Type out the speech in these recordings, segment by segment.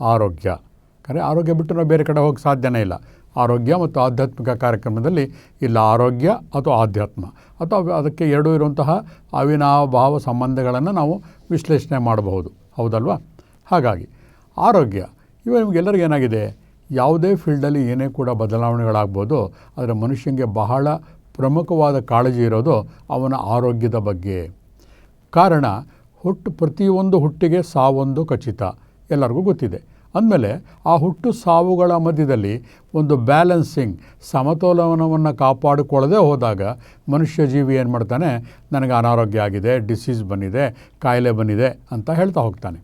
ಆರೋಗ್ಯ. ಕರೆ ಆರೋಗ್ಯ ಬಿಟ್ಟು ನಾವು ಬೇರೆ ಕಡೆ ಹೋಗಿ ಸಾಧ್ಯನೇ ಇಲ್ಲ. ಆರೋಗ್ಯ ಮತ್ತು ಆಧ್ಯಾತ್ಮಿಕ ಕಾರ್ಯಕ್ರಮದಲ್ಲಿ ಇಲ್ಲ ಆರೋಗ್ಯ ಅಥವಾ ಆಧ್ಯಾತ್ಮ. ಅಥವಾ ಅದಕ್ಕೆ ಎರಡೂ ಇರುವಂತಹ ಅವಿನಾಭಾವ ಸಂಬಂಧಗಳನ್ನು ನಾವು ವಿಶ್ಲೇಷಣೆ ಮಾಡಬಹುದು. ಹೌದಲ್ವಾ? ಹಾಗಾಗಿ ಆರೋಗ್ಯ, ಇವಾಗ ನಿಮಗೆಲ್ಲರಿಗೂ ಏನಾಗಿದೆ? ಯಾವುದೇ ಫೀಲ್ಡಲ್ಲಿ ಏನೇ ಕೂಡ ಬದಲಾವಣೆಗಳಾಗ್ಬೋದು, ಆದರೆ ಮನುಷ್ಯನಿಗೆ ಬಹಳ ಪ್ರಮುಖವಾದ ಕಾಳಜಿ ಇರೋದು ಅವನ ಆರೋಗ್ಯದ ಬಗ್ಗೆ. ಕಾರಣ, ಹುಟ್ಟು ಪ್ರತಿಯೊಂದು ಹುಟ್ಟಿಗೆ ಸಾವೊಂದು ಖಚಿತ. ಎಲ್ಲರಿಗೂ ಗೊತ್ತಿದೆ. ಅಂದಮೇಲೆ ಆ ಹುಟ್ಟು ಸಾವುಗಳ ಮಧ್ಯದಲ್ಲಿ ಒಂದು ಬ್ಯಾಲೆನ್ಸಿಂಗ್, ಸಮತೋಲನವನ್ನು ಕಾಪಾಡಿಕೊಳ್ಳದೆ ಹೋದಾಗ ಮನುಷ್ಯ ಜೀವಿ ಏನು ಮಾಡ್ತಾನೆ? ನನಗೆ ಅನಾರೋಗ್ಯ ಆಗಿದೆ ಡಿಸೀಸ್ ಬಂದಿದೆ, ಕಾಯಿಲೆ ಬಂದಿದೆ ಅಂತ ಹೇಳ್ತಾ ಹೋಗ್ತಾನೆ.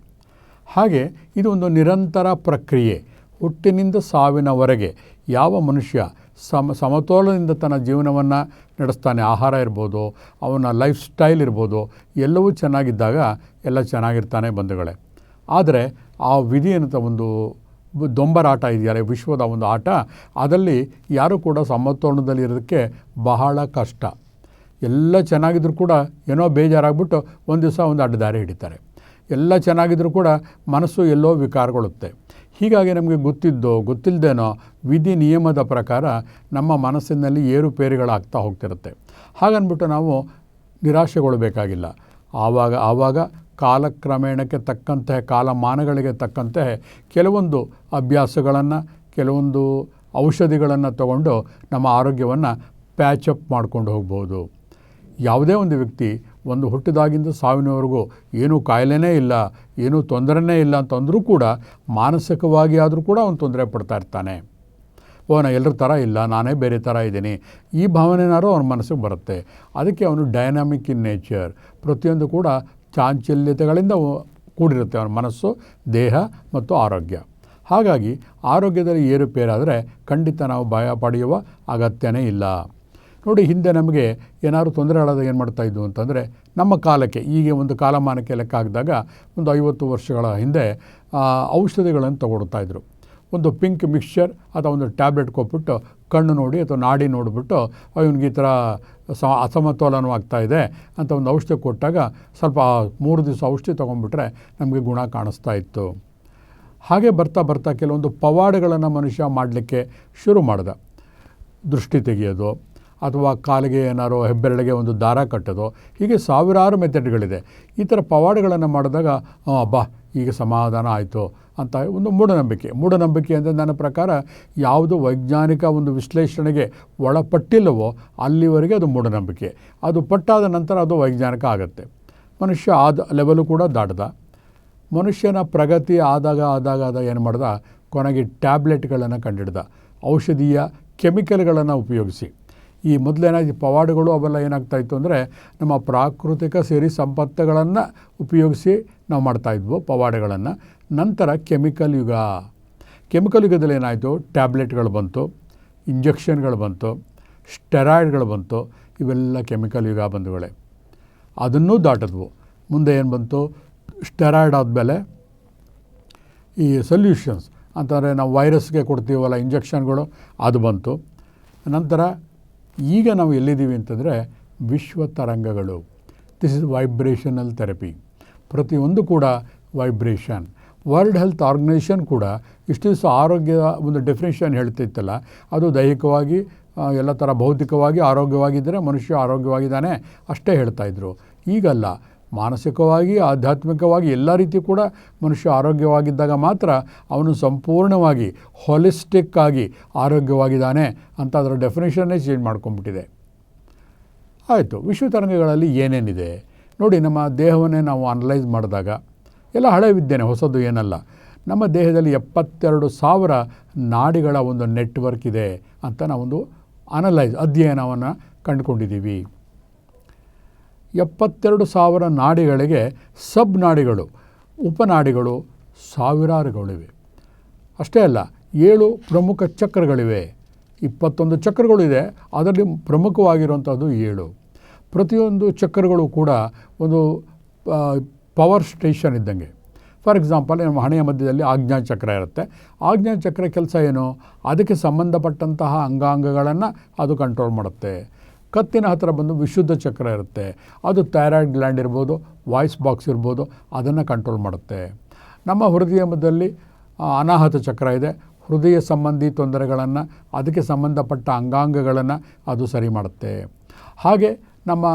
ಹಾಗೆ ಇದು ಒಂದು ನಿರಂತರ ಪ್ರಕ್ರಿಯೆ. ಹುಟ್ಟಿನಿಂದ ಸಾವಿನವರೆಗೆ ಯಾವ ಮನುಷ್ಯ ಸಮ, ಸಮತೋಲನದಿಂದ ತನ್ನ ಜೀವನವನ್ನು ನಡೆಸ್ತಾನೆ, ಆಹಾರ ಇರ್ಬೋದು, ಅವನ ಲೈಫ್ ಸ್ಟೈಲ್ ಇರ್ಬೋದು, ಎಲ್ಲವೂ ಚೆನ್ನಾಗಿದ್ದಾಗ ಎಲ್ಲ ಚೆನ್ನಾಗಿರ್ತಾನೆ ಬಂಧುಗಳೇ. ಆದರೆ ಆ ವಿಧಿ ಅಂತ ಒಂದು ದೊಂಬರಾಟ ಇದೆಯಲ್ಲ ವಿಶ್ವದ ಒಂದು ಆಟ, ಅದರಲ್ಲಿ ಯಾರೂ ಕೂಡ ಸಮತೋಲನದಲ್ಲಿ ಇರೋದಕ್ಕೆ ಬಹಳ ಕಷ್ಟ. ಎಲ್ಲ ಚೆನ್ನಾಗಿದ್ರೂ ಕೂಡ ಏನೋ ಬೇಜಾರಾಗ್ಬಿಟ್ಟು ಒಂದು ದಿವಸ ಒಂದು ಅಡ್ಡದಾರಿ ಹಿಡಿತಾರೆ. ಎಲ್ಲ ಚೆನ್ನಾಗಿದ್ರೂ ಕೂಡ ಮನಸ್ಸು ಎಲ್ಲೋ ವಿಕಾರಗೊಳ್ಳುತ್ತೆ. ಹೀಗಾಗಿ ನಮಗೆ ಗೊತ್ತಿದ್ದೋ ಗೊತ್ತಿಲ್ಲದೇನೋ ವಿಧಿ ನಿಯಮದ ಪ್ರಕಾರ ನಮ್ಮ ಮನಸ್ಸಿನಲ್ಲಿ ಏರುಪೇರುಗಳಾಗ್ತಾ ಹೋಗ್ತಿರುತ್ತೆ. ಹಾಗನ್ಬಿಟ್ಟು ನಾವು ನಿರಾಶೆಗೊಳ್ಳಬೇಕಾಗಿಲ್ಲ ಆವಾಗ ಆವಾಗ ಕಾಲಕ್ರಮೇಣಕ್ಕೆ ತಕ್ಕಂತೆ, ಕಾಲಮಾನಗಳಿಗೆ ತಕ್ಕಂತೆ ಕೆಲವೊಂದು ಅಭ್ಯಾಸಗಳನ್ನು, ಕೆಲವೊಂದು ಔಷಧಿಗಳನ್ನು ತಗೊಂಡು ನಮ್ಮ ಆರೋಗ್ಯವನ್ನು ಪ್ಯಾಚಪ್ ಮಾಡ್ಕೊಂಡು ಹೋಗ್ಬೋದು. ಯಾವುದೇ ಒಂದು ವ್ಯಕ್ತಿ ಒಂದು ಹುಟ್ಟಿದಾಗಿಂದ ಸಾವಿನವರೆಗೂ ಏನೂ ಕಾಯಿಲೆನೇ ಇಲ್ಲ, ಏನೂ ತೊಂದರೆನೇ ಇಲ್ಲ ಅಂತಂದರೂ ಕೂಡ ಮಾನಸಿಕವಾಗಿ ಆದರೂ ಕೂಡ ಅವನು ತೊಂದರೆ ಪಡ್ತಾ ಇರ್ತಾನೆ. ಓ, ನಾ ಎಲ್ಲರ ಥರ ಇಲ್ಲ, ನಾನೇ ಬೇರೆ ಥರ ಇದ್ದೀನಿ. ಈ ಭಾವನೆನಾರು ಅವನ ಮನಸ್ಸಿಗೆ ಬರುತ್ತೆ. ಅದಕ್ಕೆ ಅವನು ಡೈನಾಮಿಕ್ ಇನ್ ನೇಚರ್ ಪ್ರತಿಯೊಂದು ಕೂಡ ಚಾಂಚಲ್ಯತೆಗಳಿಂದ ಕೂಡಿರುತ್ತೆ ಅವನ ಮನಸ್ಸು, ದೇಹ ಮತ್ತು ಆರೋಗ್ಯ. ಹಾಗಾಗಿ ಆರೋಗ್ಯದಲ್ಲಿ ಏರುಪೇರಾದರೆ ಖಂಡಿತ ನಾವು ಭಯ ಪಡೆಯುವ ಅಗತ್ಯನೇ ಇಲ್ಲ. ನೋಡಿ, ಹಿಂದೆ ನಮಗೆ ಏನಾದರೂ ತೊಂದರೆ ಆದಾಗ ಏನು ಮಾಡ್ತಾ ಇದ್ವು ಅಂತಂದರೆ, ನಮ್ಮ ಕಾಲಕ್ಕೆ ಈಗ ಒಂದು ಕಾಲಮಾನಕ್ಕೆ ಲೆಕ್ಕ ಹಾಕಿದಾಗ ಒಂದು ಐವತ್ತು ವರ್ಷಗಳ ಹಿಂದೆ ಔಷಧಿಗಳನ್ನು ತಗೊಳ್ತಾ ಇದ್ರು. ಒಂದು ಪಿಂಕ್ ಮಿಕ್ಸ್ಚರ್ ಅಥವಾ ಒಂದು ಟ್ಯಾಬ್ಲೆಟ್ ಕೊಟ್ಬಿಟ್ಟು ಕಣ್ಣು ನೋಡಿ ಅಥವಾ ನಾಡಿ ನೋಡಿಬಿಟ್ಟು ಇವನಿಗೆ ಈ ಥರ ಸ ಅಸಮತೋಲನವಾಗ್ತಾ ಇದೆ ಅಂತ ಒಂದು ಔಷಧಿ ಕೊಟ್ಟಾಗ ಸ್ವಲ್ಪ ಮೂರು ದಿವಸ ಔಷಧಿ ತೊಗೊಂಡ್ಬಿಟ್ರೆ ನಮಗೆ ಗುಣ ಕಾಣಿಸ್ತಾ ಇತ್ತು. ಹಾಗೆ ಬರ್ತಾ ಬರ್ತಾ ಕೆಲವೊಂದು ಪವಾಡಗಳನ್ನು ಮನುಷ್ಯ ಮಾಡಲಿಕ್ಕೆ ಶುರು ಮಾಡ್ದ. ದೃಷ್ಟಿ ತೆಗೆಯೋದು ಅಥವಾ ಕಾಲಿಗೆ ಏನಾರೋ ಹೆಬ್ಬೆರಳಿಗೆ ಒಂದು ದಾರ ಕಟ್ಟೋದು, ಹೀಗೆ ಸಾವಿರಾರು ಮೆಥಡ್ಗಳಿದೆ ಈ ಥರ ಪವಾಡಗಳನ್ನು ಮಾಡಿದಾಗ ಬಾ, ಈಗ ಸಮಾಧಾನ ಆಯಿತು ಅಂತ ಒಂದು ಮೂಢನಂಬಿಕೆ. ಮೂಢನಂಬಿಕೆ ಅಂದರೆ ನನ್ನ ಪ್ರಕಾರ ಯಾವುದು ವೈಜ್ಞಾನಿಕ ಒಂದು ವಿಶ್ಲೇಷಣೆಗೆ ಒಳಪಟ್ಟಿಲ್ಲವೋ ಅಲ್ಲಿವರೆಗೆ ಅದು ಮೂಢನಂಬಿಕೆ. ಅದು ಪಟ್ಟಾದ ನಂತರ ಅದು ವೈಜ್ಞಾನಿಕ ಆಗುತ್ತೆ. ಮನುಷ್ಯ ಆದ ಲೆವೆಲು ಕೂಡ ದಾಟದ. ಮನುಷ್ಯನ ಪ್ರಗತಿ ಆದಾಗ ಆದಾಗ ಆದಾಗ ಏನು ಮಾಡ್ದ? ಕೊನೆಗೆ ಟ್ಯಾಬ್ಲೆಟ್ಗಳನ್ನು ಕಂಡಿಡ್ದ. ಔಷಧೀಯ ಕೆಮಿಕಲ್ಗಳನ್ನು ಉಪಯೋಗಿಸಿ. ಈ ಮೊದಲೇನಾಗಿ ಪವಾಡಗಳು ಅವೆಲ್ಲ ಏನಾಗ್ತಾ ಇತ್ತು ಅಂದರೆ ನಮ್ಮ ಪ್ರಾಕೃತಿಕ ಸಿರಿ ಸಂಪತ್ತುಗಳನ್ನು ಉಪಯೋಗಿಸಿ ನಾವು ಮಾಡ್ತಾಯಿದ್ವು ಪವಾಡಗಳನ್ನು. ನಂತರ ಕೆಮಿಕಲ್ ಯುಗ. ಕೆಮಿಕಲ್ ಯುಗದಲ್ಲಿ ಏನಾಯಿತು? ಟ್ಯಾಬ್ಲೆಟ್ಗಳು ಬಂತು, ಇಂಜೆಕ್ಷನ್ಗಳು ಬಂತು, ಸ್ಟೆರಾಯ್ಡ್ಗಳು ಬಂತು, ಇವೆಲ್ಲ ಕೆಮಿಕಲ್ ಯುಗ ಬಂಧುಗಳೇ. ಅದನ್ನೂ ದಾಟಿದ್ವು. ಮುಂದೆ ಏನು ಬಂತು? ಸ್ಟೆರಾಯ್ಡ್ ಆದಮೇಲೆ ಈ ಸೊಲ್ಯೂಷನ್ಸ್, ಅಂತಂದರೆ ನಾವು ವೈರಸ್ಗೆ ಕೊಡ್ತೀವಲ್ಲ ಇಂಜೆಕ್ಷನ್ಗಳು, ಅದು ಬಂತು. ನಂತರ ಈಗ ನಾವು ಎಲ್ಲಿದ್ದೀವಿ ಅಂತಂದರೆ ವಿಶ್ವ ತರಂಗಗಳು. ದಿಸ್ ಇಸ್ ವೈಬ್ರೇಷನಲ್ ಥೆರಪಿ ಪ್ರತಿಯೊಂದು ಕೂಡ ವೈಬ್ರೇಷನ್ ವರ್ಲ್ಡ್ ಹೆಲ್ತ್ ಆರ್ಗನೈಸೇಷನ್ ಕೂಡ ಇಷ್ಟು ದಿವಸ ಆರೋಗ್ಯದ ಒಂದು ಡೆಫಿನೇಷನ್ ಹೇಳ್ತಿತ್ತಲ್ಲ. ಅದು ದೈಹಿಕವಾಗಿ ಎಲ್ಲ ಥರ ಭೌತಿಕವಾಗಿ ಆರೋಗ್ಯವಾಗಿದ್ದರೆ ಮನುಷ್ಯ ಆರೋಗ್ಯವಾಗಿದ್ದಾನೆ ಅಷ್ಟೇ ಹೇಳ್ತಾಯಿದ್ರು ಈಗಲ್ಲ ಮಾನಸಿಕವಾಗಿ, ಆಧ್ಯಾತ್ಮಿಕವಾಗಿ ಎಲ್ಲ ರೀತಿ ಕೂಡ ಮನುಷ್ಯ ಆರೋಗ್ಯವಾಗಿದ್ದಾಗ ಮಾತ್ರ ಅವನು ಸಂಪೂರ್ಣವಾಗಿ ಹೊಲಿಸ್ಟಿಕ್ ಆಗಿ ಆರೋಗ್ಯವಾಗಿದ್ದಾನೆ ಅಂತ ಅದರ ಡೆಫಿನೇಷನ್ನೇ ಚೇಂಜ್ ಮಾಡ್ಕೊಂಡ್ಬಿಟ್ಟಿದೆ. ಆಯಿತು ವಿಶ್ವ ತರಂಗಗಳಲ್ಲಿ ಏನೇನಿದೆ? ನೋಡಿ, ನಮ್ಮ ದೇಹವನ್ನೇ ನಾವು ಅನಲೈಸ್ ಮಾಡಿದಾಗ ಎಲ್ಲ ಹಳೆ ವಿದ್ಯೆನೇ, ಹೊಸದು ಏನಲ್ಲ. ನಮ್ಮ ದೇಹದಲ್ಲಿ ಎಪ್ಪತ್ತೆರಡು ಸಾವಿರ ನಾಡಿಗಳ ಒಂದು ನೆಟ್ವರ್ಕ್ ಇದೆ ಅಂತ ನಾವೊಂದು ಅನಲೈಸ್ ಅಧ್ಯಯನವನ್ನು ಕಂಡುಕೊಂಡಿದ್ದೀವಿ. ಎಪ್ಪತ್ತೆರಡು ಸಾವಿರ ನಾಡಿಗಳಿಗೆ ಸಬ್ ನಾಡಿಗಳು, ಉಪನಾಡಿಗಳು ಸಾವಿರಾರುಗಳಿವೆ. ಅಷ್ಟೇ ಅಲ್ಲ, ಏಳು ಪ್ರಮುಖ ಚಕ್ರಗಳಿವೆ. ಇಪ್ಪತ್ತೊಂದು ಚಕ್ರಗಳಿದೆ ಅದರಲ್ಲಿ ಪ್ರಮುಖವಾಗಿರುವಂಥದ್ದು ಏಳು. ಪ್ರತಿಯೊಂದು ಚಕ್ರಗಳು ಕೂಡ ಒಂದು ಪವರ್ ಸ್ಟೇಷನ್ ಇದ್ದಂಗೆ. ಫಾರ್ ಎಕ್ಸಾಂಪಲ್, ನಮ್ಮ ಹಣೆಯ ಮಧ್ಯದಲ್ಲಿ ಆಜ್ಞಾ ಚಕ್ರ ಇರುತ್ತೆ. ಆಜ್ಞಾ ಚಕ್ರ ಕೆಲಸ ಏನು? ಅದಕ್ಕೆ ಸಂಬಂಧಪಟ್ಟಂತಹ ಅಂಗಾಂಗಗಳನ್ನು ಅದು ಕಂಟ್ರೋಲ್ ಮಾಡುತ್ತೆ. ಕತ್ತಿನ ಹತ್ತಿರ ಬಂದು ವಿಶುದ್ಧ ಚಕ್ರ ಇರುತ್ತೆ. ಅದು ಥೈರಾಯ್ಡ್ ಗ್ಲ್ಯಾಂಡ್ ಇರ್ಬೋದು, ವಾಯ್ಸ್ ಬಾಕ್ಸ್ ಇರ್ಬೋದು, ಅದನ್ನು ಕಂಟ್ರೋಲ್ ಮಾಡುತ್ತೆ. ನಮ್ಮ ಹೃದಯದಲ್ಲಿ ಅನಾಹತ ಚಕ್ರ ಇದೆ. ಹೃದಯ ಸಂಬಂಧಿ ತೊಂದರೆಗಳನ್ನು, ಅದಕ್ಕೆ ಸಂಬಂಧಪಟ್ಟ ಅಂಗಾಂಗಗಳನ್ನು ಅದು ಸರಿ ಮಾಡುತ್ತೆ. ಹಾಗೆ ನಮ್ಮ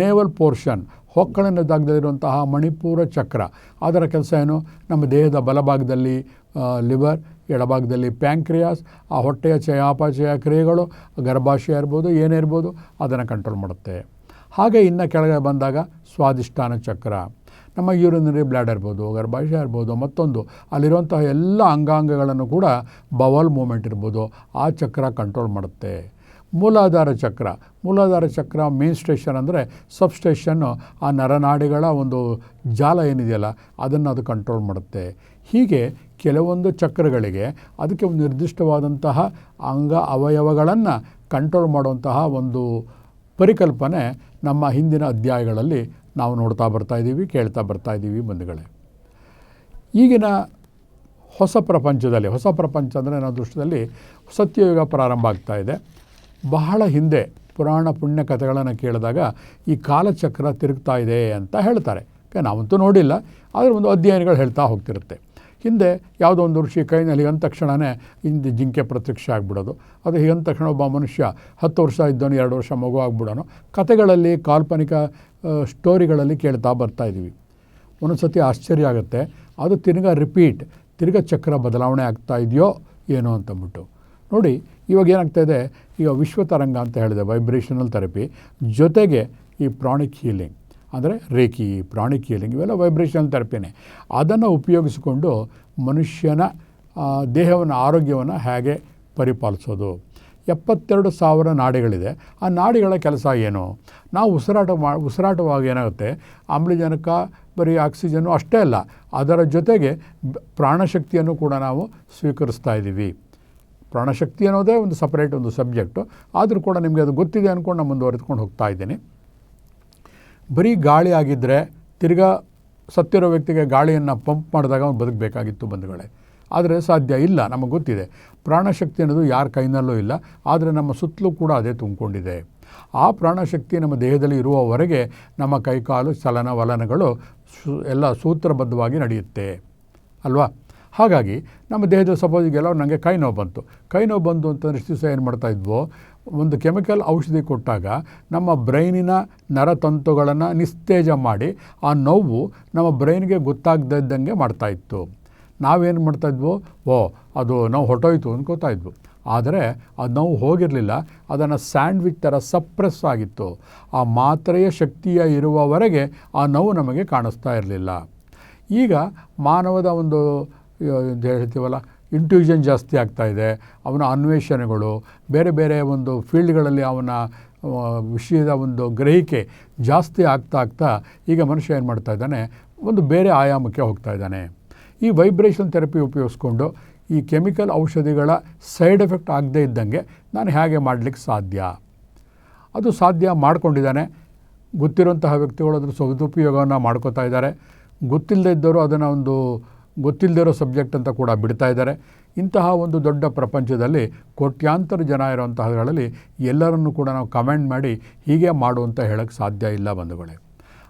ನೇವಲ್ ಪೋರ್ಷನ್, ಹೊಕ್ಕಳಿನ ಜಾಗದಲ್ಲಿರುವಂತಹ ಮಣಿಪೂರ ಚಕ್ರ, ಅದರ ಕೆಲಸ ಏನು? ನಮ್ಮ ದೇಹದ ಬಲಭಾಗದಲ್ಲಿ ಲಿವರ್ ಎಡಭಾಗದಲ್ಲಿ ಪ್ಯಾಂಕ್ರಿಯಾಸ್, ಆ ಹೊಟ್ಟೆಯ ಚಯಾಪಚಯ ಕ್ರಿಯೆಗಳು, ಗರ್ಭಾಶಯ ಇರ್ಬೋದು, ಏನೇ ಇರ್ಬೋದು, ಅದನ್ನು ಕಂಟ್ರೋಲ್ ಮಾಡುತ್ತೆ. ಹಾಗೆ ಇನ್ನು ಕೆಳಗೆ ಬಂದಾಗ ಸ್ವಾದಿಷ್ಠಾನ ಚಕ್ರ. ನಮ್ಮ ಯೂರಿನರಿ ಬ್ಲ್ಯಾಡ್ ಇರ್ಬೋದು, ಗರ್ಭಾಶಯ ಇರ್ಬೋದು, ಮತ್ತೊಂದು, ಅಲ್ಲಿರುವಂತಹ ಎಲ್ಲ ಅಂಗಾಂಗಗಳನ್ನು ಕೂಡ ಬವಲ್ ಮೂಮೆಂಟ್ ಇರ್ಬೋದು, ಆ ಚಕ್ರ ಕಂಟ್ರೋಲ್ ಮಾಡುತ್ತೆ. ಮೂಲಾಧಾರ ಚಕ್ರ. ಮೂಲಾಧಾರ ಚಕ್ರ ಮೇನ್ ಸ್ಟೇಷನ್ ಅಂದರೆ ಸಬ್ ಸ್ಟೇಷನ್ನು ಆ ನರನಾಡಿಗಳ ಒಂದು ಜಾಲ ಏನಿದೆಯಲ್ಲ, ಅದನ್ನು ಅದು ಕಂಟ್ರೋಲ್ ಮಾಡುತ್ತೆ. ಹೀಗೆ ಕೆಲವೊಂದು ಚಕ್ರಗಳಿಗೆ ಅದಕ್ಕೆ ಒಂದು ನಿರ್ದಿಷ್ಟವಾದಂತಹ ಅಂಗ ಅವಯವಗಳನ್ನು ಕಂಟ್ರೋಲ್ ಮಾಡುವಂತಹ ಒಂದು ಪರಿಕಲ್ಪನೆ ನಮ್ಮ ಹಿಂದಿನ ಅಧ್ಯಾಯಗಳಲ್ಲಿ ನಾವು ನೋಡ್ತಾ ಬರ್ತಾ ಇದ್ದೀವಿ, ಕೇಳ್ತಾ ಬರ್ತಾ ಇದ್ದೀವಿ ಬಂಧುಗಳೇ. ಈಗಿನ ಹೊಸ ಪ್ರಪಂಚದಲ್ಲಿ, ಹೊಸ ಪ್ರಪಂಚ ಅಂದರೆ ನನ್ನ ದೃಷ್ಟಿಯಲ್ಲಿ ಸತ್ಯಯುಗ ಪ್ರಾರಂಭ ಆಗ್ತಾ ಇದೆ. ಬಹಳ ಹಿಂದೆ ಪುರಾಣ ಪುಣ್ಯ ಕಥೆಗಳನ್ನು ಕೇಳಿದಾಗ ಈ ಕಾಲಚಕ್ರ ತಿರುಗ್ತಾ ಇದೆ ಅಂತ ಹೇಳ್ತಾರೆ. ನಾವಂತೂ ನೋಡಿಲ್ಲ, ಆದರೆ ಒಂದು ಅಧ್ಯಯನಗಳು ಹೇಳ್ತಾ ಹೋಗ್ತಿರುತ್ತೆ. ಹಿಂದೆ ಯಾವುದೋ ಒಂದು ಋಷಿ ಕೈನಲ್ಲಿ ಅಂದ ತಕ್ಷಣವೇ ಹಿಂದೆ ಜಿಂಕೆ ಪ್ರತ್ಯಕ್ಷ ಆಗಿಬಿಡೋದು. ಅದು ಹೀಗಂದ ತಕ್ಷಣ ಒಬ್ಬ ಮನುಷ್ಯ ಹತ್ತು ವರ್ಷ ಇದ್ದವನು, ಎರಡು ವರ್ಷ ಮಗು ಆಗಿಬಿಡೋನು. ಕಥೆಗಳಲ್ಲಿ ಕಾಲ್ಪನಿಕ ಸ್ಟೋರಿಗಳಲ್ಲಿ ಕೇಳ್ತಾ ಬರ್ತಾ ಇದ್ದೀವಿ. ಒಂದೊಂದು ಸತಿ ಆಶ್ಚರ್ಯ ಆಗುತ್ತೆ. ಅದು ತಿರ್ಗಾ ರಿಪೀಟ್, ತಿರ್ಗಾ ಚಕ್ರ ಬದಲಾವಣೆ ಆಗ್ತಾ ಇದೆಯೋ ಏನೋ ಅಂತಂದ್ಬಿಟ್ಟು. ನೋಡಿ, ಇವಾಗ ಏನಾಗ್ತಾ ಇದೆ? ಈಗ ವಿಶ್ವತರಂಗ ಅಂತ ಹೇಳಿದೆ ವೈಬ್ರೇಷನಲ್ ಥೆರಪಿ ಜೊತೆಗೆ ಈ ಪ್ರಾಣಿಕ್ ಹೀಲಿಂಗ್ ಅಂದರೆ ರೇಖಿ, ಪ್ರಾಣಿಕ್ ಹೀಲಿಂಗ್ ಇವೆಲ್ಲ ವೈಬ್ರೇಷನಲ್ ಥೆರಪಿನೇ ಅದನ್ನು ಉಪಯೋಗಿಸಿಕೊಂಡು ಮನುಷ್ಯನ ದೇಹವನ್ನು, ಆರೋಗ್ಯವನ್ನು ಹೇಗೆ ಪರಿಪಾಲಿಸೋದು. ಎಪ್ಪತ್ತೆರಡು ಸಾವಿರ ನಾಡಿಗಳಿದೆ. ಆ ನಾಡಿಗಳ ಕೆಲಸ ಏನು? ನಾವು ಉಸಿರಾಟ ಮಾ, ಉಸಿರಾಟವಾಗಿ ಏನಾಗುತ್ತೆ? ಆಮ್ಲಜನಕ, ಬರೀ ಆಕ್ಸಿಜನ್ನು ಅಷ್ಟೇ ಅಲ್ಲ, ಅದರ ಜೊತೆಗೆ ಪ್ರಾಣಶಕ್ತಿಯನ್ನು ಕೂಡ ನಾವು ಸ್ವೀಕರಿಸ್ತಾ ಇದ್ದೀವಿ. ಪ್ರಾಣಶಕ್ತಿ ಅನ್ನೋದೇ ಒಂದು ಸಪ್ರೇಟ್ ಒಂದು ಸಬ್ಜೆಕ್ಟು ಆದರೂ ಕೂಡ ನಿಮಗೆ ಅದು ಗೊತ್ತಿದೆ ಅಂದ್ಕೊಂಡು ನಾನು ಮುಂದುವರೆದುಕೊಂಡು ಹೋಗ್ತಾ ಇದ್ದೀನಿ. ಬರೀ ಗಾಳಿ ಆಗಿದ್ದರೆ ತಿರ್ಗಾ ಸತ್ತಿರೋ ವ್ಯಕ್ತಿಗೆ ಗಾಳಿಯನ್ನು ಪಂಪ್ ಮಾಡಿದಾಗ ಅವ್ನು ಬದುಕಬೇಕಾಗಿತ್ತು ಬಂಧುಗಳೇ. ಆದರೆ ಸಾಧ್ಯ ಇಲ್ಲ, ನಮಗೆ ಗೊತ್ತಿದೆ. ಪ್ರಾಣಶಕ್ತಿ ಅನ್ನೋದು ಯಾರ ಕೈನಲ್ಲೂ ಇಲ್ಲ, ಆದರೆ ನಮ್ಮ ಸುತ್ತಲೂ ಕೂಡ ಅದೇ ತುಂಬಿಕೊಂಡಿದೆ. ಆ ಪ್ರಾಣಶಕ್ತಿ ನಮ್ಮ ದೇಹದಲ್ಲಿ ಇರುವವರೆಗೆ ನಮ್ಮ ಕೈಕಾಲು ಚಲನವಲನಗಳು ಸು, ಎಲ್ಲ ಸೂತ್ರಬದ್ಧವಾಗಿ ನಡೆಯುತ್ತೆ. ಅಲ್ವಾ? ಹಾಗಾಗಿ ನಮ್ಮ ದೇಹದ ಸಪೋಸ್ ಈಗೆಲ್ಲ ನನಗೆ ಕೈ ನೋವು ಬಂತು. ಕೈ ನೋವು ಬಂತು ಅಂತಂದರೆ ಇಷ್ಟು ದಿವಸ ಏನು ಮಾಡ್ತಾ ಇದ್ವೋ? ಒಂದು ಕೆಮಿಕಲ್ ಔಷಧಿ ಕೊಟ್ಟಾಗ ನಮ್ಮ ಬ್ರೈನಿನ ನರತಂತುಗಳನ್ನು ನಿಸ್ತೇಜ ಮಾಡಿ ಆ ನೋವು ನಮ್ಮ ಬ್ರೈನ್ಗೆ ಗೊತ್ತಾಗದಿದ್ದಂಗೆ ಮಾಡ್ತಾಯಿತ್ತು ನಾವೇನು ಮಾಡ್ತಾಯಿದ್ವು ಓ, ಅದು ನಾವು ಹೊಟ್ಟೋಯ್ತು ಅಂದ್ಕೋತಾ ಇದ್ವು. ಆದರೆ ಅದು ನೋವು ಹೋಗಿರಲಿಲ್ಲ, ಅದನ್ನು ಸ್ಯಾಂಡ್ವಿಚ್ ಥರ ಸಪ್ರೆಸ್ ಆಗಿತ್ತು. ಆ ಮಾತ್ರೆಯ ಶಕ್ತಿಯ ಇರುವವರೆಗೆ ಆ ನೋವು ನಮಗೆ ಕಾಣಿಸ್ತಾ ಇರಲಿಲ್ಲ. ಈಗ ಮಾನವದ ಒಂದು ಹೇಳ್ತೀವಲ್ಲ ಇಂಟ್ಯೂಷನ್ ಜಾಸ್ತಿ ಆಗ್ತಾ ಇದೆ, ಅವನ ಅನ್ವೇಷಣೆಗಳು, ಬೇರೆ ಬೇರೆ ಒಂದು ಫೀಲ್ಡ್ಗಳಲ್ಲಿ ಅವನ ವಿಷಯದ ಒಂದು ಗ್ರಹಿಕೆ ಜಾಸ್ತಿ ಆಗ್ತಾ ಆಗ್ತಾ ಈಗ ಮನುಷ್ಯ ಏನು ಮಾಡ್ತಾ ಇದ್ದಾನೆ, ಒಂದು ಬೇರೆ ಆಯಾಮಕ್ಕೆ ಹೋಗ್ತಾ ಇದ್ದಾನೆ. ಈ ವೈಬ್ರೇಷನ್ ಥೆರಪಿ ಉಪಯೋಗಿಸ್ಕೊಂಡು ಈ ಕೆಮಿಕಲ್ ಔಷಧಿಗಳ ಸೈಡ್ ಎಫೆಕ್ಟ್ ಆಗದೇ ಇದ್ದಂಗೆ ನಾನು ಹೇಗೆ ಮಾಡಲಿಕ್ಕೆ ಸಾಧ್ಯ? ಅದು ಸಾಧ್ಯ ಮಾಡ್ಕೊಂಡಿದ್ದಾನೆ. ಗೊತ್ತಿರುವಂತಹ ವ್ಯಕ್ತಿಗಳು ಅದರ ಸದುಪಯೋಗವನ್ನು ಮಾಡ್ಕೋತಾ ಇದ್ದಾರೆ. ಗೊತ್ತಿಲ್ಲದೆ ಇದ್ದವರು ಅದನ್ನು ಒಂದು ಗೊತ್ತಿಲ್ಲದೆ ಇರೋ ಸಬ್ಜೆಕ್ಟ್ ಅಂತ ಕೂಡ ಬಿಡ್ತಾ ಇದ್ದಾರೆ. ಇಂತಹ ಒಂದು ದೊಡ್ಡ ಪ್ರಪಂಚದಲ್ಲಿ ಕೋಟ್ಯಾಂತರ ಜನ ಇರುವಂತಹಗಳಲ್ಲಿ ಎಲ್ಲರನ್ನು ಕೂಡ ನಾವು ಕಮೆಂಟ್ ಮಾಡಿ ಹೀಗೆ ಮಾಡು ಅಂತ ಹೇಳೋಕ್ಕೆ ಸಾಧ್ಯ ಇಲ್ಲ ಬಂಧುಗಳೇ.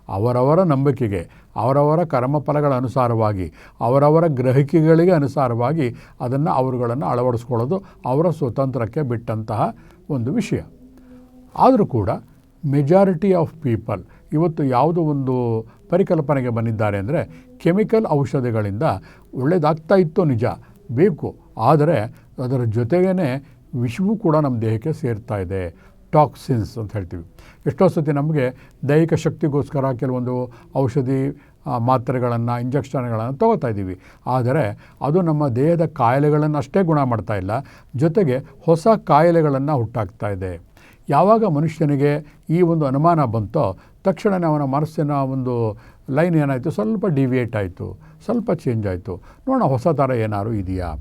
ಅವರವರ ನಂಬಿಕೆಗೆ, ಅವರವರ ಕರ್ಮಫಲಗಳ ಅನುಸಾರವಾಗಿ, ಅವರವರ ಗ್ರಹಿಕೆಗಳಿಗೆ ಅನುಸಾರವಾಗಿ ಅದನ್ನು ಅವರುಗಳನ್ನು ಅಳವಡಿಸ್ಕೊಳ್ಳೋದು ಅವರ ಸ್ವತಂತ್ರಕ್ಕೆ ಬಿಟ್ಟಂತಹ ಒಂದು ವಿಷಯ. ಆದರೂ ಕೂಡ ಮೆಜಾರಿಟಿ ಆಫ್ ಪೀಪಲ್ ಇವತ್ತು ಯಾವುದೋ ಒಂದು ಪರಿಕಲ್ಪನೆಗೆ ಬಂದಿದ್ದಾರೆ ಅಂದರೆ ಕೆಮಿಕಲ್ ಔಷಧಿಗಳಿಂದ ಒಳ್ಳೆಯದಾಗ್ತಾ ಇತ್ತು ನಿಜ, ಬೇಕು. ಆದರೆ ಅದರ ಜೊತೆಗೇ ವಿಷವೂ ಕೂಡ ನಮ್ಮ ದೇಹಕ್ಕೆ ಸೇರ್ತಾ ಇದೆ. ಟಾಕ್ಸಿನ್ಸ್ ಅಂತ ಹೇಳ್ತೀವಿ. ಎಷ್ಟೋ ಸತಿ ನಮಗೆ ದೈಹಿಕ ಶಕ್ತಿಗೋಸ್ಕರ ಕೆಲವೊಂದು ಔಷಧಿ ಮಾತ್ರೆಗಳನ್ನು, ಇಂಜೆಕ್ಷನ್ಗಳನ್ನು ತಗೋತಾ ಇದ್ದೀವಿ. ಆದರೆ ಅದು ನಮ್ಮ ದೇಹದ ಕಾಯಿಲೆಗಳನ್ನು ಅಷ್ಟೇ ಗುಣ ಮಾಡ್ತಾ ಇಲ್ಲ. ಜೊತೆಗೆ ಹೊಸ ಕಾಯಿಲೆಗಳನ್ನು ಹುಟ್ಟಾಗ್ತಾ ಇದೆ. ಯಾವಾಗ ಮನುಷ್ಯನಿಗೆ ಈ ಒಂದು ಅನುಮಾನ ಬಂತೋ ತಕ್ಷಣವೇ ಅವನ ಮನಸ್ಸಿನ ಒಂದು ಲೈನ್ ಏನಾಯಿತು? ಸ್ವಲ್ಪ ಡಿವಿಯೇಟ್ ಆಯಿತು, ಸ್ವಲ್ಪ ಚೇಂಜ್ ಆಯಿತು. ನೋಡೋಣ, ಹೊಸ ಥರ ಏನಾದ್ರು ಇದೆಯಾ?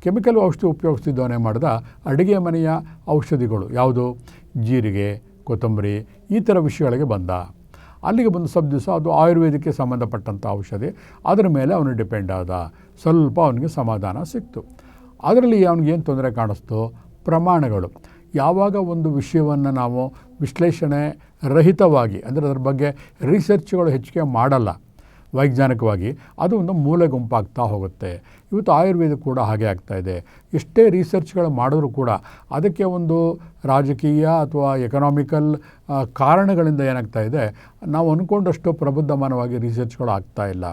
ಕೆಮಿಕಲ್ ಔಷಧಿ ಉಪಯೋಗಿಸ್ತಿದ್ದವನೇ ಮಾಡಿದ ಅಡುಗೆ ಮನೆಯ ಔಷಧಿಗಳು ಯಾವುದು? ಜೀರಿಗೆ, ಕೊತ್ತಂಬರಿ, ಈ ಥರ ವಿಷಯಗಳಿಗೆ ಬಂದ. ಅಲ್ಲಿಗೆ ಬಂದು ಸ್ವಲ್ಪ ದಿವಸ ಅದು ಆಯುರ್ವೇದಕ್ಕೆ ಸಂಬಂಧಪಟ್ಟಂಥ ಔಷಧಿ. ಅದರ ಮೇಲೆ ಅವನು ಡಿಪೆಂಡ್ ಆದ. ಸ್ವಲ್ಪ ಅವನಿಗೆ ಸಮಾಧಾನ ಸಿಕ್ತು. ಅದರಲ್ಲಿ ಅವನಿಗೆ ಏನು ತೊಂದರೆ ಕಾಣಿಸ್ತು? ಪ್ರಮಾಣಗಳು. ಯಾವಾಗ ಒಂದು ವಿಷಯವನ್ನು ನಾವು ವಿಶ್ಲೇಷಣೆ ರಹಿತವಾಗಿ, ಅಂದರೆ ಅದರ ಬಗ್ಗೆ ರಿಸರ್ಚ್ಗಳು ಹೆಚ್ಚಿಗೆ ಮಾಡಲ್ಲ, ವೈಜ್ಞಾನಿಕವಾಗಿ, ಅದು ಒಂದು ಮೂಲೆ ಗುಂಪಾಗ್ತಾ ಹೋಗುತ್ತೆ. ಇವತ್ತು ಆಯುರ್ವೇದ ಕೂಡ ಹಾಗೆ ಆಗ್ತಾ ಇದೆ. ಎಷ್ಟೇ ರಿಸರ್ಚ್ಗಳು ಮಾಡಿದ್ರೂ ಕೂಡ ಅದಕ್ಕೆ ಒಂದು ರಾಜಕೀಯ ಅಥವಾ ಎಕನಾಮಿಕಲ್ ಕಾರಣಗಳಿಂದ ಏನಾಗ್ತಾ ಇದೆ, ನಾವು ಅಂದ್ಕೊಂಡಷ್ಟು ಪ್ರಬುದ್ಧಮಾನವಾಗಿ ರಿಸರ್ಚ್ಗಳು ಆಗ್ತಾ ಇಲ್ಲ.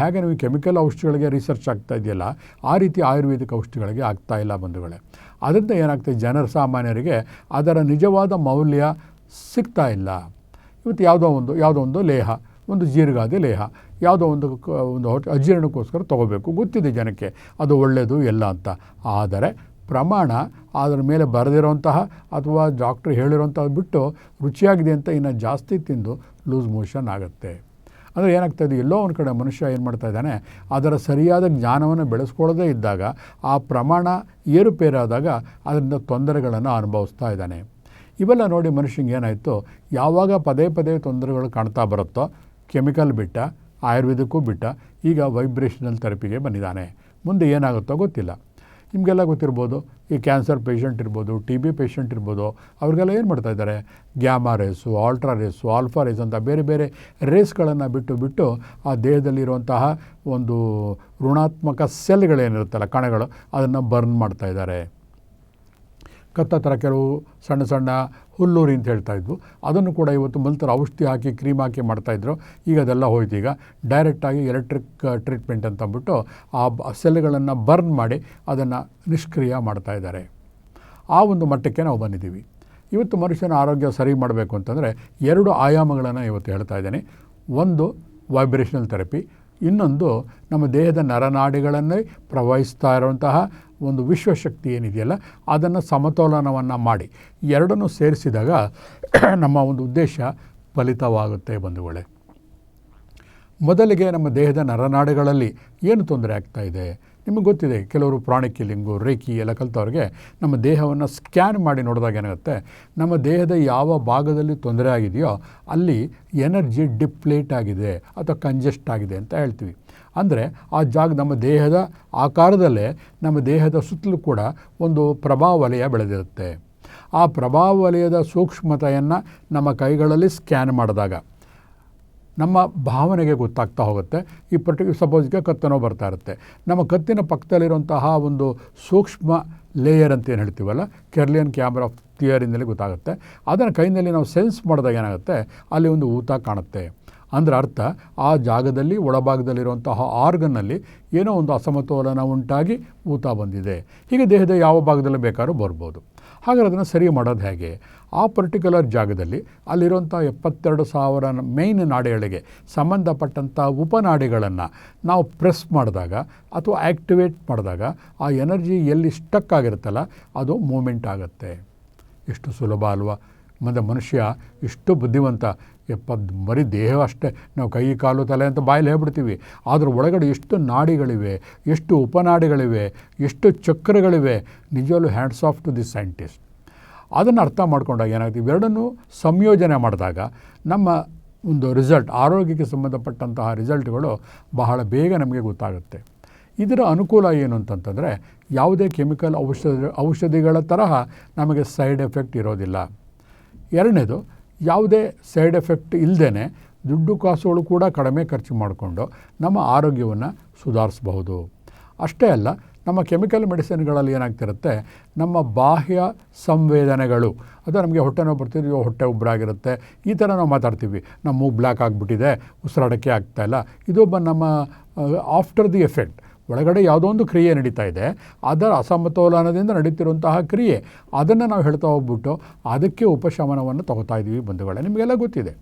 ಹೇಗೆ ನೀವು ಕೆಮಿಕಲ್ ಔಷಧಿಗಳಿಗೆ ರಿಸರ್ಚ್ ಆಗ್ತಾ ಇದೆಯಲ್ಲ, ಆ ರೀತಿ ಆಯುರ್ವೇದಿಕ್ ಔಷಧಿಗಳಿಗೆ ಆಗ್ತಾ ಇಲ್ಲ ಬಂಧುಗಳೇ. ಅದರಿಂದ ಏನಾಗ್ತದೆ? ಜನರ ಸಾಮಾನ್ಯರಿಗೆ ಅದರ ನಿಜವಾದ ಮೌಲ್ಯ ಸಿಗ್ತಾ ಇಲ್ಲ. ಇವತ್ತು ಯಾವುದೋ ಒಂದು ಯಾವುದೋ ಒಂದು ಲೇಹ, ಒಂದು ಜೀರ್ಗಾದೆ ಲೇಹ, ಯಾವುದೋ ಒಂದು ಒಂದು ಅಜೀರ್ಣಕ್ಕೋಸ್ಕರ ತೊಗೋಬೇಕು. ಗೊತ್ತಿದೆ ಜನಕ್ಕೆ ಅದು ಒಳ್ಳೆಯದು ಎಲ್ಲ ಅಂತ. ಆದರೆ ಪ್ರಮಾಣ ಅದರ ಮೇಲೆ ಬರೆದಿರೋಂತಹ ಅಥವಾ ಡಾಕ್ಟ್ರ್ ಹೇಳಿರೋಂಥ ಬಿಟ್ಟು ರುಚಿಯಾಗಿದೆ ಅಂತ ಇನ್ನು ಜಾಸ್ತಿ ತಿಂದು ಲೂಸ್ ಮೋಷನ್ ಆಗುತ್ತೆ. ಅಂದರೆ ಏನಾಗ್ತಾಯಿದೆ ಎಲ್ಲೋ ಒಂದು ಕಡೆ ಮನುಷ್ಯ ಏನು ಮಾಡ್ತಾ ಇದ್ದಾನೆ, ಅದರ ಸರಿಯಾದ ಜ್ಞಾನವನ್ನು ಬೆಳೆಸ್ಕೊಳ್ಳದೇ ಇದ್ದಾಗ, ಆ ಪ್ರಮಾಣ ಏರುಪೇರಾದಾಗ ಅದರಿಂದ ತೊಂದರೆಗಳನ್ನು ಅನುಭವಿಸ್ತಾ ಇದ್ದಾನೆ. ಇವೆಲ್ಲ ನೋಡಿ ಮನುಷ್ಯಂಗೆ ಏನಾಯಿತು, ಯಾವಾಗ ಪದೇ ಪದೇ ತೊಂದರೆಗಳು ಕಾಣ್ತಾ ಬರುತ್ತೋ, ಕೆಮಿಕಲ್ ಬಿಟ್ಟ, ಆಯುರ್ವೇದಕ್ಕೂ ಬಿಟ್ಟ, ಈಗ ವೈಬ್ರೇಷನಲ್ ಥೆರಪಿಗೆ ಬಂದಿದ್ದಾನೆ. ಮುಂದೆ ಏನಾಗುತ್ತೋ ಗೊತ್ತಿಲ್ಲ. ನಿಮಗೆಲ್ಲ ಗೊತ್ತಿರ್ಬೋದು, ಈ ಕ್ಯಾನ್ಸರ್ ಪೇಷಂಟ್ ಇರ್ಬೋದು ಟಿ ಬಿ ಪೇಷಂಟ್ ಇರ್ಬೋದು, ಅವ್ರಿಗೆಲ್ಲ ಏನು ಮಾಡ್ತಾ ಇದ್ದಾರೆ? Gamma rays ultra rays, alpha rays ಅಂತ ಬೇರೆ ಬೇರೆ ರೇಸ್ಗಳನ್ನು ಬಿಟ್ಟು ಬಿಟ್ಟು ಆ ದೇಹದಲ್ಲಿರುವಂತಹ ಒಂದು ಋಣಾತ್ಮಕ ಸೆಲ್ಗಳೇನಿರುತ್ತಲ್ಲ ಕಣಗಳು, ಅದನ್ನು ಬರ್ನ್ ಮಾಡ್ತಾ ಇದ್ದಾರೆ. ಕತ್ತ ಥರ ಕೆಲವು ಸಣ್ಣ ಸಣ್ಣ ಹುಲ್ಲೂರಿ ಅಂತ ಹೇಳ್ತಾ ಇದ್ವು. ಅದನ್ನು ಕೂಡ ಇವತ್ತು ಮಲ್ತರ ಔಷಧಿ ಹಾಕಿ, ಕ್ರೀಮ್ ಹಾಕಿ ಮಾಡ್ತಾಯಿದ್ರು ಈಗ ಅದೆಲ್ಲ ಹೋಯ್ತು. ಈಗ ಡೈರೆಕ್ಟಾಗಿ ಎಲೆಕ್ಟ್ರಿಕ್ ಟ್ರೀಟ್ಮೆಂಟ್ ಅಂತ ಅಂದ್ಬಿಟ್ಟು ಆ ಸೆಲ್ಗಳನ್ನು ಬರ್ನ್ ಮಾಡಿ ಅದನ್ನು ನಿಷ್ಕ್ರಿಯ ಮಾಡ್ತಾ ಇದ್ದಾರೆ. ಆ ಒಂದು ಮಟ್ಟಕ್ಕೆ ನಾವು ಬಂದಿದ್ದೀವಿ. ಇವತ್ತು ಮನುಷ್ಯನ ಆರೋಗ್ಯ ಸರಿ ಮಾಡಬೇಕು ಅಂತಂದರೆ ಎರಡು ಆಯಾಮಗಳನ್ನು ಇವತ್ತು ಹೇಳ್ತಾ ಇದ್ದೇನೆ. ಒಂದು ವೈಬ್ರೇಷನಲ್ ಥೆರಪಿ ಇನ್ನೊಂದು ನಮ್ಮ ದೇಹದ ನರನಾಡಿಗಳನ್ನೇ ಪ್ರವಹಿಸ್ತಾ ಇರುವಂತಹ ಒಂದು ವಿಶ್ವಶಕ್ತಿ ಏನಿದೆಯಲ್ಲ, ಅದನ್ನು ಸಮತೋಲನವನ್ನು ಮಾಡಿ. ಎರಡನ್ನೂ ಸೇರಿಸಿದಾಗ ನಮ್ಮ ಒಂದು ಉದ್ದೇಶ ಫಲಿತವಾಗುತ್ತೆ ಬಂಧುಗಳೇ. ಮೊದಲಿಗೆ ನಮ್ಮ ದೇಹದ ನರನಾಡಿಗಳಲ್ಲಿ ಏನು ತೊಂದರೆ ಆಗ್ತಾ ಇದೆ? ನಿಮಗೆ ಗೊತ್ತಿದೆ, ಕೆಲವರು ಪ್ರಾಣಿಕ್ ಕಿಲ್ಲಿಂಗು, ರೇಖಿ ಎಲ್ಲ ಕಲಿತವ್ರಿಗೆ ನಮ್ಮ ದೇಹವನ್ನು ಸ್ಕ್ಯಾನ್ ಮಾಡಿ ನೋಡಿದಾಗ ಏನಾಗುತ್ತೆ? ನಮ್ಮ ದೇಹದ ಯಾವ ಭಾಗದಲ್ಲಿ ತೊಂದರೆ ಆಗಿದೆಯೋ ಅಲ್ಲಿ ಎನರ್ಜಿ ಡಿಪ್ಲೇಟ್ ಆಗಿದೆ ಅಥವಾ ಕಂಜೆಸ್ಟ್ ಆಗಿದೆ ಅಂತ ಹೇಳ್ತೀವಿ. ಅಂದರೆ ಆ ಜಾಗ ನಮ್ಮ ದೇಹದ ಆಕಾರದಲ್ಲೇ ನಮ್ಮ ದೇಹದ ಸುತ್ತಲೂ ಕೂಡ ಒಂದು ಪ್ರಭಾವ ವಲಯ ಬೆಳೆದಿರುತ್ತೆ. ಆ ಪ್ರಭಾವ ವಲಯದ ಸೂಕ್ಷ್ಮತೆಯನ್ನು ನಮ್ಮ ಕೈಗಳಲ್ಲಿ ಸ್ಕ್ಯಾನ್ ಮಾಡಿದಾಗ ನಮ್ಮ ಭಾವನೆಗೆ ಗೊತ್ತಾಗ್ತಾ ಹೋಗುತ್ತೆ. ಈ ಪರ್ಟಿಕ್ಯುಲರ್ ಸಪೋಸ್ಗೆ ಕತ್ತನೋ ಬರ್ತಾ ಇರುತ್ತೆ. ನಮ್ಮ ಕತ್ತಿನ ಪಕ್ಕದಲ್ಲಿರುವಂತಹ ಒಂದು ಸೂಕ್ಷ್ಮ ಲೇಯರ್ ಅಂತ ಏನು ಹೇಳ್ತೀವಲ್ಲ? ಕೆರ್ಲಿಯನ್ ಕ್ಯಾಮ್ರಾ ಆಫ್ ಥಿಯರಿಂದಲೇ ಗೊತ್ತಾಗುತ್ತೆ. ಅದನ್ನು ಕೈನಲ್ಲಿ ನಾವು ಸೆನ್ಸ್ ಮಾಡಿದಾಗ ಏನಾಗುತ್ತೆ? ಅಲ್ಲಿ ಒಂದು ಊತ ಕಾಣುತ್ತೆ. ಅಂದರೆ ಅರ್ಥ, ಆ ಜಾಗದಲ್ಲಿ ಒಳಭಾಗದಲ್ಲಿರುವಂತಹ ಆರ್ಗನ್ನಲ್ಲಿ ಏನೋ ಒಂದು ಅಸಮತೋಲನ ಉಂಟಾಗಿ ಊತ ಬಂದಿದೆ. ಹೀಗೆ ದೇಹದ ಯಾವ ಭಾಗದಲ್ಲಿ ಬೇಕಾದ್ರೂ ಬರ್ಬೋದು. ಹಾಗಾದ್ರೆ ಅದನ್ನು ಸರಿ ಮಾಡೋದು ಹೇಗೆ? ಆ ಪರ್ಟಿಕ್ಯುಲರ್ ಜಾಗದಲ್ಲಿ ಅಲ್ಲಿರುವಂಥ ಎಪ್ಪತ್ತೆರಡು ಸಾವಿರ ಮೇಯ್ನ್ ನಾಡಿಗಳಿಗೆ ಸಂಬಂಧಪಟ್ಟಂಥ ಉಪನಾಡಿಗಳನ್ನು ನಾವು ಪ್ರೆಸ್ ಮಾಡಿದಾಗ ಅಥವಾ ಆ್ಯಕ್ಟಿವೇಟ್ ಮಾಡಿದಾಗ ಆ ಎನರ್ಜಿ ಎಲ್ಲಿ ಸ್ಟಕ್ ಆಗಿರುತ್ತಲ್ಲ, ಅದು ಮೂಮೆಂಟ್ ಆಗುತ್ತೆ. ಎಷ್ಟು ಸುಲಭ ಅಲ್ವಾ? ಮತ್ತು ಮನುಷ್ಯ ಇಷ್ಟು ಬುದ್ಧಿವಂತ ಎಪ್ಪತ್ತು ಬರೀ ದೇಹ ಅಷ್ಟೇ. ನಾವು ಕೈ, ಕಾಲು, ತಲೆ ಅಂತ ಬಾಯಲ್ಲಿ ಹೇಳ್ಬಿಡ್ತೀವಿ. ಆದ್ರ ಒಳಗಡೆ ಎಷ್ಟು ನಾಡಿಗಳಿವೆ, ಎಷ್ಟು ಉಪನಾಡಿಗಳಿವೆ, ಎಷ್ಟು ಚಕ್ರಗಳಿವೆ ನಿಜವಲ್ಲೂ hands off to the scientist ಅದನ್ನು ಅರ್ಥ ಮಾಡ್ಕೊಂಡಾಗ ಏನಾಗುತ್ತೆ ಇವೆರಡನ್ನೂ ಸಂಯೋಜನೆ ಮಾಡಿದಾಗ ನಮ್ಮ ಒಂದು ರಿಸಲ್ಟ್ ಆರೋಗ್ಯಕ್ಕೆ ಸಂಬಂಧಪಟ್ಟಂತಹ ರಿಸಲ್ಟ್ಗಳು ಬಹಳ ಬೇಗ ನಮಗೆ ಗೊತ್ತಾಗುತ್ತೆ. ಇದರ ಅನುಕೂಲ ಏನು ಅಂತಂತಂದರೆ, ಯಾವುದೇ ಕೆಮಿಕಲ್ ಔಷಧ, ಔಷಧಿಗಳ ತರಹ ನಮಗೆ ಸೈಡ್ ಎಫೆಕ್ಟ್ ಇರೋದಿಲ್ಲ. ಎರಡನೇದು ಯಾವುದೇ ಸೈಡ್ ಎಫೆಕ್ಟ್ ಇಲ್ಲದೇ ದುಡ್ಡು ಕಾಸುಗಳು ಕೂಡ ಕಡಿಮೆ ಖರ್ಚು ಮಾಡಿಕೊಂಡು ನಮ್ಮ ಆರೋಗ್ಯವನ್ನು ಸುಧಾರಿಸಬಹುದು. ಅಷ್ಟೇ ಅಲ್ಲ, ನಮ್ಮ ಕೆಮಿಕಲ್ ಮೆಡಿಸಿನ್ಗಳಲ್ಲಿ ಏನಾಗ್ತಿರುತ್ತೆ, ನಮ್ಮ ಬಾಹ್ಯ ಸಂವೇದನೆಗಳು, ಅದು ನಮಗೆ ಹೊಟ್ಟೆ ನೋವು ಬರ್ತಿದೆಯೋ, ಹೊಟ್ಟೆ ಉಬ್ಬರಾಗಿರುತ್ತೆ ಈ ಥರ ನಾವು ಮಾತಾಡ್ತೀವಿ. ನಮ್ಮ ಮೂಗು ಬ್ಲ್ಯಾಕ್ ಆಗಿಬಿಟ್ಟಿದೆ, ಉಸಿರಾಡೋಕ್ಕೆ ಆಗ್ತಾಯಿಲ್ಲ ಇದೊಬ್ಬ ನಮ್ಮ ಆಫ್ಟರ್ ದಿ ಎಫೆಕ್ಟ್. ಒಳಗಡೆ ಯಾವುದೋ ಒಂದು ಕ್ರಿಯೆ ನಡೀತಾ ಇದೆ. ಅದರ ಅಸಮತೋಲನದಿಂದ ನಡೀತಿರುವಂತಹ ಕ್ರಿಯೆ. ಅದನ್ನು ನಾವು ಹೇಳ್ತಾ ಹೋಗ್ಬಿಟ್ಟು ಅದಕ್ಕೆ ಉಪಶಮನವನ್ನು ತಗೋತಾ ಇದ್ದೀವಿ ಬಂಧುಗಳೇ. ನಿಮಗೆಲ್ಲ ಗೊತ್ತಿದೆ.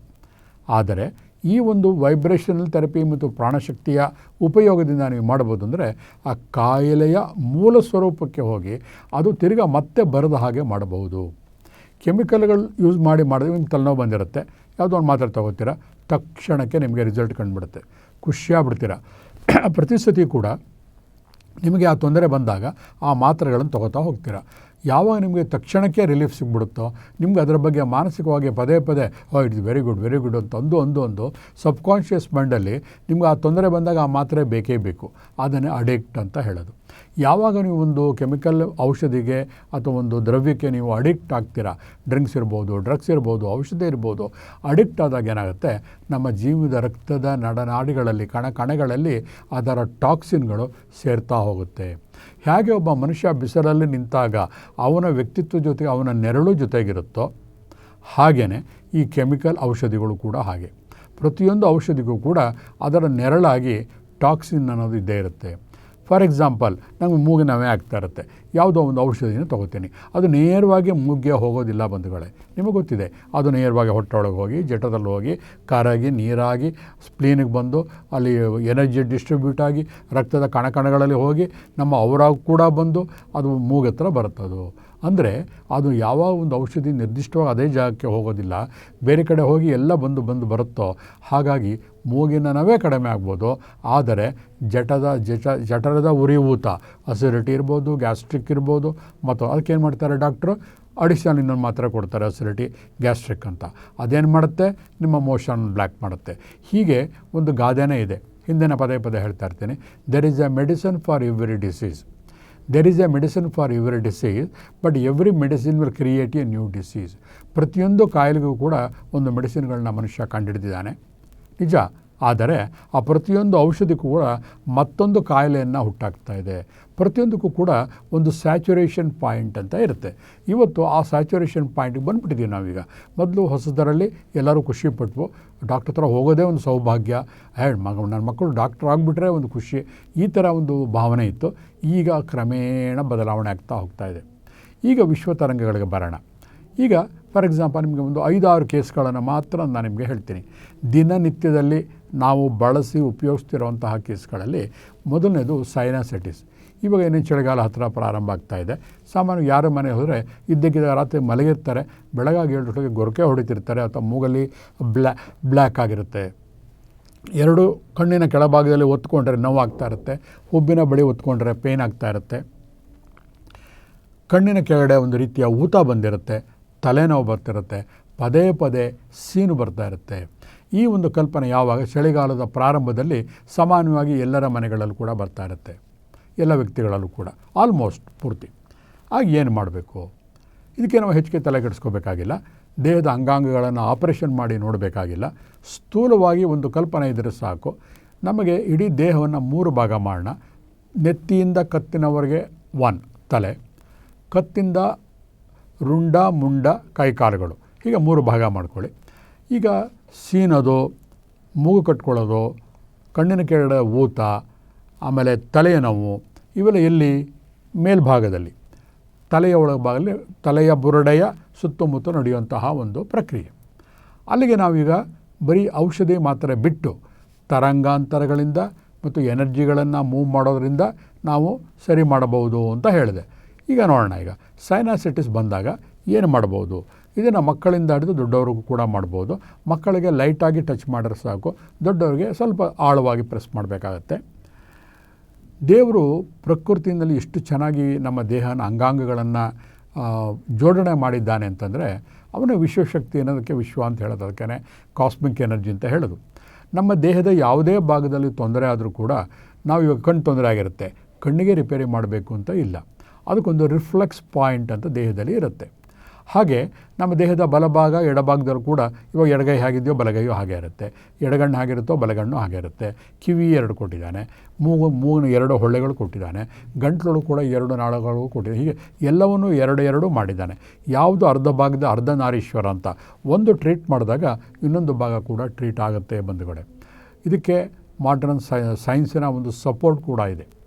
ಆದರೆ ಈ ಒಂದು ವೈಬ್ರೇಷನಲ್ ಥೆರಪಿ ಮತ್ತು ಪ್ರಾಣಶಕ್ತಿಯ ಉಪಯೋಗದಿಂದ ನೀವು ಮಾಡ್ಬೋದು ಅಂದರೆ ಆ ಕಾಯಿಲೆಯ ಮೂಲ ಸ್ವರೂಪಕ್ಕೆ ಹೋಗಿ ಅದು ತಿರ್ಗಾ ಮತ್ತೆ ಬರದ ಹಾಗೆ ಮಾಡಬಹುದು. ಕೆಮಿಕಲ್ಗಳು ಯೂಸ್ ಮಾಡಿ ಮಾಡಿದ್ರೆ ನಿಮ್ಗೆ ತಲೆನೋವು ಬಂದಿರುತ್ತೆ. ಯಾವುದೋ ಒಂದು ಮಾತ್ರೆ ತಗೋತೀರ. ತಕ್ಷಣಕ್ಕೆ ನಿಮಗೆ ರಿಸಲ್ಟ್ ಕಂಡುಬಿಡುತ್ತೆ. ಖುಷಿಯಾಗ್ಬಿಡ್ತೀರ ಪ್ರತಿ ಸತಿ ಕೂಡ ನಿಮಗೆ ಆ ತೊಂದರೆ ಬಂದಾಗ ಆ ಮಾತ್ರೆಗಳನ್ನು ತಗೋತಾ ಹೋಗ್ತೀರಾ. ಯಾವಾಗ ನಿಮಗೆ ತಕ್ಷಣಕ್ಕೆ ರಿಲೀಫ್ ಸಿಗ್ಬಿಡುತ್ತೋ, ನಿಮ್ಗೆ ಅದರ ಬಗ್ಗೆ ಮಾನಸಿಕವಾಗಿ ಪದೇ ಪದೇ, ಓ it's very good very good ಅಂತ ಒಂದು ಒಂದು ಒಂದು ಸಬ್ಕಾನ್ಷಿಯಸ್ ಮೈಂಡಲ್ಲಿ ನಿಮ್ಗೆ ಆ ತೊಂದರೆ ಬಂದಾಗ ಆ ಮಾತ್ರೆ ಬೇಕೇ ಬೇಕು. ಅದನ್ನೇ ಅಡಿಕ್ಟ್ ಅಂತ ಹೇಳೋದು. ಯಾವಾಗ ನೀವು ಒಂದು ಕೆಮಿಕಲ್ ಔಷಧಿಗೆ ಅಥವಾ ಒಂದು ದ್ರವ್ಯಕ್ಕೆ ನೀವು ಅಡಿಕ್ಟ್ ಆಗ್ತೀರಾ? ಡ್ರಿಂಕ್ಸ್ ಇರ್ಬೋದು, ಡ್ರಗ್ಸ್ ಇರ್ಬೋದು, ಔಷಧಿ ಇರ್ಬೋದು, ಅಡಿಕ್ಟ್ ಆದಾಗ ಏನಾಗುತ್ತೆ? ನಮ್ಮ ಜೀವದ ರಕ್ತದ ನಡನಾಡಿಗಳಲ್ಲಿ ಕಣ, ಕಣಗಳಲ್ಲಿ ಅದರ ಟಾಕ್ಸಿನ್ಗಳು ಸೇರ್ತಾ ಹೋಗುತ್ತೆ. ಹೇಗೆ ಒಬ್ಬ ಮನುಷ್ಯ ಬಿಸಿಲಲ್ಲಿ ನಿಂತಾಗ ಅವನ ವ್ಯಕ್ತಿತ್ವ ಜೊತೆಗೆ ಅವನ ನೆರಳು ಜೊತೆಗಿರುತ್ತೋ ಹಾಗೆಯೇ ಈ ಕೆಮಿಕಲ್ ಔಷಧಿಗಳು ಕೂಡ ಹಾಗೆ. ಪ್ರತಿಯೊಂದು ಔಷಧಿಗೂ ಕೂಡ ಅದರ ನೆರಳಾಗಿ ಟಾಕ್ಸಿನ್ ಅನ್ನೋದು ಇದ್ದೇ ಇರುತ್ತೆ. ಫಾರ್ ಎಕ್ಸಾಂಪಲ್, ನಂಗೆ ಮೂಗಿನ ನವೆ ಆಗ್ತಾ ಇರುತ್ತೆ. ಯಾವುದೋ ಒಂದು ಔಷಧಿನ ತೊಗೋತೀನಿ. ಅದು ನೇರವಾಗಿ ಮೂಗ್ಗೆ ಹೋಗೋದಿಲ್ಲ ಬಂಧುಗಳೇ, ನಿಮಗೆ ಗೊತ್ತಿದೆ. ಅದು ನೇರವಾಗಿ ಹೊಟ್ಟೆ ಒಳಗೆ ಹೋಗಿ ಜಠದಲ್ಲಿ ಹೋಗಿ, ಕಾರಾಗಿ, ನೀರಾಗಿ ಸ್ಪ್ಲೀನಿಗೆ ಬಂದು, ಅಲ್ಲಿ ಎನರ್ಜಿ ಡಿಸ್ಟ್ರಿಬ್ಯೂಟ್ ಆಗಿ, ರಕ್ತದ ಕಣಕಣಗಳಲ್ಲಿ ಹೋಗಿ, ನಮ್ಮ ಅವರಾಗ ಕೂಡ ಬಂದು ಅದು ಮೂಗತ್ರ ಬರುತ್ತದು. ಅಂದರೆ ಅದು ಯಾವ ಒಂದು ಔಷಧಿ ನಿರ್ದಿಷ್ಟವಾಗಿ ಅದೇ ಜಾಗಕ್ಕೆ ಹೋಗೋದಿಲ್ಲ. ಬೇರೆ ಕಡೆ ಹೋಗಿ ಎಲ್ಲ ಬಂದು ಬಂದು ಬರುತ್ತೋ, ಹಾಗಾಗಿ ಮೂಗಿನ ನವೇ ಕಡಿಮೆ ಆಗ್ಬೋದು. ಆದರೆ ಜಠದ ಜಟ ಜಠರದ ಉರಿಯೂತ ಅಸಿಡಿಟಿ ಇರ್ಬೋದು, ಗ್ಯಾಸ್ಟ್ರಿಕ್ ಇರ್ಬೋದು, ಮತ್ತು ಅದಕ್ಕೇನು ಮಾಡ್ತಾರೆ ಡಾಕ್ಟ್ರು? ಅಡಿಷನಲ್ ಇನ್ನೊಂದು ಮಾತ್ರೆ ಕೊಡ್ತಾರೆ ಅಸಿಡಿಟಿ, ಗ್ಯಾಸ್ಟ್ರಿಕ್ ಅಂತ. ಅದೇನು ಮಾಡುತ್ತೆ? ನಿಮ್ಮ ಮೋಷನ್ ಬ್ಲ್ಯಾಕ್ ಮಾಡುತ್ತೆ. ಹೀಗೆ ಒಂದು ಗಾದೆನೇ ಇದೆ. ಹಿಂದಿನ ಪದೇ ಪದೇ ಹೇಳ್ತಾ ಇರ್ತೀನಿ. There is a medicine for every disease there is a medicine for every disease but every medicine will create a new disease ಪ್ರತಿಯೊಂದು ಕಾಯಿಲೆಗೂ ಕೂಡ ಒಂದು ಮೆಡಿಸಿನ್ಗಳನ್ನ ಮನುಷ್ಯ ಕಂಡುಹಿಡಿದಿದ್ದಾನೆ ನಿಜ. ಆದರೆ ಆ ಪ್ರತಿಯೊಂದು ಔಷಧಿಗೂ ಕೂಡ ಮತ್ತೊಂದು ಕಾಯಿಲೆಯನ್ನು ಹುಟ್ಟಾಕ್ತಾ ಇದೆ. ಪ್ರತಿಯೊಂದಕ್ಕೂ ಕೂಡ ಒಂದು ಸ್ಯಾಚುರೇಷನ್ ಪಾಯಿಂಟ್ ಅಂತ ಇರುತ್ತೆ. ಇವತ್ತು ಆ ಸ್ಯಾಚುರೇಷನ್ ಪಾಯಿಂಟಿಗೆ ಬಂದುಬಿಟ್ಟಿದ್ದೀವಿ ನಾವೀಗ. ಮೊದಲು ಹೊಸದರಲ್ಲಿ ಎಲ್ಲರೂ ಖುಷಿಪಟ್ವು ಡಾಕ್ಟರ್ ಹತ್ರ ಹೋಗೋದೇ ಒಂದು ಸೌಭಾಗ್ಯ. ಹ್ಯಾಂಡ್ ಮಗ ನನ್ನ ಮಕ್ಕಳು ಡಾಕ್ಟರ್ ಆಗಿಬಿಟ್ರೆ ಒಂದು ಖುಷಿ. ಈ ಥರ ಒಂದು ಭಾವನೆ ಇತ್ತು. ಈಗ ಕ್ರಮೇಣ ಬದಲಾವಣೆ ಆಗ್ತಾ ಹೋಗ್ತಾ ಇದೆ. ಈಗ ವಿಶ್ವ ತರಂಗಗಳಿಗೆ ಬರೋಣ. ಈಗ, ಫಾರ್ ಎಕ್ಸಾಂಪಲ್, ನಿಮಗೆ ಒಂದು ಐದಾರು ಕೇಸ್ಗಳನ್ನು ಮಾತ್ರ ನಾನು ನಿಮಗೆ ಹೇಳ್ತೀನಿ. ದಿನನಿತ್ಯದಲ್ಲಿ ನಾವು ಬಳಸಿ ಉಪಯೋಗಿಸ್ತಿರುವಂತಹ ಕೇಸ್ಗಳಲ್ಲಿ ಮೊದಲನೇದು ಸೈನಾಸೈಟಿಸ್. ಇವಾಗ ಏನೇನು ಚಳಿಗಾಲ ಹತ್ತಿರ ಪ್ರಾರಂಭ ಆಗ್ತಾ ಇದೆ. ಸಾಮಾನ್ಯ ಯಾರ ಮನೆ ಹೋದರೆ ಇದ್ದಕ್ಕಿದ್ದ ರಾತ್ರಿ ಮಲಗಿರ್ತಾರೆ, ಬೆಳಗಾಗಿ ಏಳರೊಟ್ಟಿಗೆ ಗೊರಕೆ ಹೊಡಿತಿರ್ತಾರೆ ಅಥವಾ ಮೂಗಲ್ಲಿ ಬ್ಲ್ಯಾ ಬ್ಲ್ಯಾಕ್ ಆಗಿರುತ್ತೆ. ಎರಡು ಕಣ್ಣಿನ ಕೆಳಭಾಗದಲ್ಲಿ ಒತ್ಕೊಂಡ್ರೆ ನೋವಾಗ್ತಾ ಇರುತ್ತೆ, ಹುಬ್ಬಿನ ಬಳಿ ಒತ್ಕೊಂಡ್ರೆ ಪೇನ್ ಆಗ್ತಾ ಇರುತ್ತೆ. ಕಣ್ಣಿನ ಕೆಳಗಡೆ ಒಂದು ರೀತಿಯ ಊತ ಬಂದಿರುತ್ತೆ, ತಲೆನೋವು ಬರ್ತಿರುತ್ತೆ, ಪದೇ ಪದೇ ಸೀನು ಬರ್ತಾ ಇರುತ್ತೆ. ಈ ಒಂದು ಕಲ್ಪನೆ ಯಾವಾಗ ಚಳಿಗಾಲದ ಪ್ರಾರಂಭದಲ್ಲಿ ಸಾಮಾನ್ಯವಾಗಿ ಎಲ್ಲರ ಮನೆಗಳಲ್ಲೂ ಕೂಡ ಬರ್ತಾ ಇರುತ್ತೆ. ಎಲ್ಲ ವ್ಯಕ್ತಿಗಳಲ್ಲೂ ಕೂಡ ಆಲ್ಮೋಸ್ಟ್ ಪೂರ್ತಿ. ಆಗ ಏನು ಮಾಡಬೇಕು? ಇದಕ್ಕೆ ನಾವು ಹೆಚ್ಚಿಗೆ ತಲೆ ಕೆಡಿಸ್ಕೋಬೇಕಾಗಿಲ್ಲ. ದೇಹದ ಅಂಗಾಂಗಗಳನ್ನು ಆಪರೇಷನ್ ಮಾಡಿ ನೋಡಬೇಕಾಗಿಲ್ಲ. ಸ್ಥೂಲವಾಗಿ ಒಂದು ಕಲ್ಪನೆ ಇದ್ದರೆ ಸಾಕು. ನಮಗೆ ಇಡೀ ದೇಹವನ್ನು ಮೂರು ಭಾಗ ಮಾಡೋಣ. ನೆತ್ತಿಯಿಂದ ಕತ್ತಿನವರೆಗೆ ಒನ್ ತಲೆ. ಕತ್ತಿಂದ ರುಂಡ, ಮುಂಡ ಕೈಕಾಲುಗಳು ಹೀಗೆ ಮೂರು ಭಾಗ ಮಾಡ್ಕೊಳ್ಳಿ. ಈಗ ಸೀನೋದು, ಮೂಗು ಕಟ್ಕೊಳ್ಳೋದು, ಕಣ್ಣಿನ ಕೆಳಗಡೆ ಊತ ಆಮೇಲೆ ತಲೆಯ ನೋವು, ಇವೆಲ್ಲ ಎಲ್ಲಿ? ಮೇಲ್ಭಾಗದಲ್ಲಿ. ತಲೆಯ ಒಳಭಾಗದಲ್ಲಿ, ತಲೆಯ ಬುರುಡೆಯ ಸುತ್ತಮುತ್ತ ನಡೆಯುವಂತಹ ಒಂದು ಪ್ರಕ್ರಿಯೆ. ಅಲ್ಲಿಗೆ ನಾವೀಗ ಬರೀ ಔಷಧಿ ಮಾತ್ರ ಬಿಟ್ಟು ತರಂಗಾಂತರಗಳಿಂದ ಮತ್ತು ಎನರ್ಜಿಗಳನ್ನು ಮೂವ್ ಮಾಡೋದರಿಂದ ನಾವು ಸರಿ ಮಾಡಬಹುದು ಅಂತ ಹೇಳಿದೆ. ಈಗ ನೋಡೋಣ ಈಗ. ಸೈನಾಸಿಟಿಸ್ ಬಂದಾಗ ಏನು ಮಾಡ್ಬೋದು ಇದನ್ನು ಮಕ್ಕಳಿಂದ ಹಿಡಿದು ದೊಡ್ಡವ್ರಿಗೂ ಕೂಡ ಮಾಡ್ಬೋದು ಮಕ್ಕಳಿಗೆ ಲೈಟಾಗಿ ಟಚ್ ಮಾಡಿದ್ರೆ ಸಾಕು. ದೊಡ್ಡವರಿಗೆ ಸ್ವಲ್ಪ ಆಳವಾಗಿ ಪ್ರೆಸ್ ಮಾಡಬೇಕಾಗತ್ತೆ. ದೇವರು ಪ್ರಕೃತಿಯಲ್ಲಿ ಎಷ್ಟು ಚೆನ್ನಾಗಿ ನಮ್ಮ ದೇಹನ ಅಂಗಾಂಗಗಳನ್ನು ಜೋಡಣೆ ಮಾಡಿದ್ದಾನೆ ಅಂತಂದರೆ ಅವನ ವಿಶ್ವಶಕ್ತಿ ಅನ್ನೋದಕ್ಕೆ ವಿಶ್ವ ಅಂತ ಹೇಳೋದು ಅದಕ್ಕೆ ಕಾಸ್ಮಿಕ್ ಎನರ್ಜಿ ಅಂತ ಹೇಳೋದು. ನಮ್ಮ ದೇಹದ ಯಾವುದೇ ಭಾಗದಲ್ಲಿ ತೊಂದರೆ ಆದರೂ ಕೂಡ ನಾವು ಇವಾಗ ಕಣ್ಣು ತೊಂದರೆ ಆಗಿರುತ್ತೆ, ಕಣ್ಣಿಗೆ ರಿಪೇರಿ ಮಾಡಬೇಕು ಅಂತ ಇಲ್ಲ. ಅದಕ್ಕೊಂದು ರಿಫ್ಲೆಕ್ಸ್ ಪಾಯಿಂಟ್ ಅಂತ ದೇಹದಲ್ಲಿ ಇರುತ್ತೆ. ಹಾಗೆ ನಮ್ಮ ದೇಹದ ಬಲಭಾಗ, ಎಡಭಾಗದಲ್ಲೂ ಕೂಡ ಇವಾಗ ಎಡಗೈ ಹೇಗಿದೆಯೋ ಬಲಗೈಯೋ ಹಾಗೆ ಇರುತ್ತೆ. ಎಡಗಣ್ಣು ಹಾಗಿರುತ್ತೋ ಬಲಗಣ್ಣು ಹಾಗೆ ಇರುತ್ತೆ. ಕಿವಿ ಎರಡು ಕೊಟ್ಟಿದ್ದಾನೆ. ಮೂಗು, ಮೂಗಿನ ಎರಡು ಹೊಳ್ಳೆಗಳು ಕೊಟ್ಟಿದ್ದಾನೆ. ಗಂಟ್ಲೊಳಗೂ ಕೂಡ ಎರಡು ನಾಳಗಳು ಕೊಟ್ಟಿದ್ದಾನೆ. ಹೀಗೆ ಎಲ್ಲವನ್ನೂ ಎರಡು ಎರಡು ಮಾಡಿದ್ದಾನೆ. ಯಾವುದು ಅರ್ಧ ಭಾಗದ ಅರ್ಧ ನಾರೀಶ್ವರ ಅಂತ ಒಂದು ಟ್ರೀಟ್ ಮಾಡಿದಾಗ ಇನ್ನೊಂದು ಭಾಗ ಕೂಡ ಟ್ರೀಟ್ ಆಗುತ್ತೆ ಬಂಧುಗಳೇ. ಇದಕ್ಕೆ ಮಾಡರ್ನ್ ಸೈನ್ಸಿನ ಒಂದು ಸಪೋರ್ಟ್ ಕೂಡ ಇದೆ.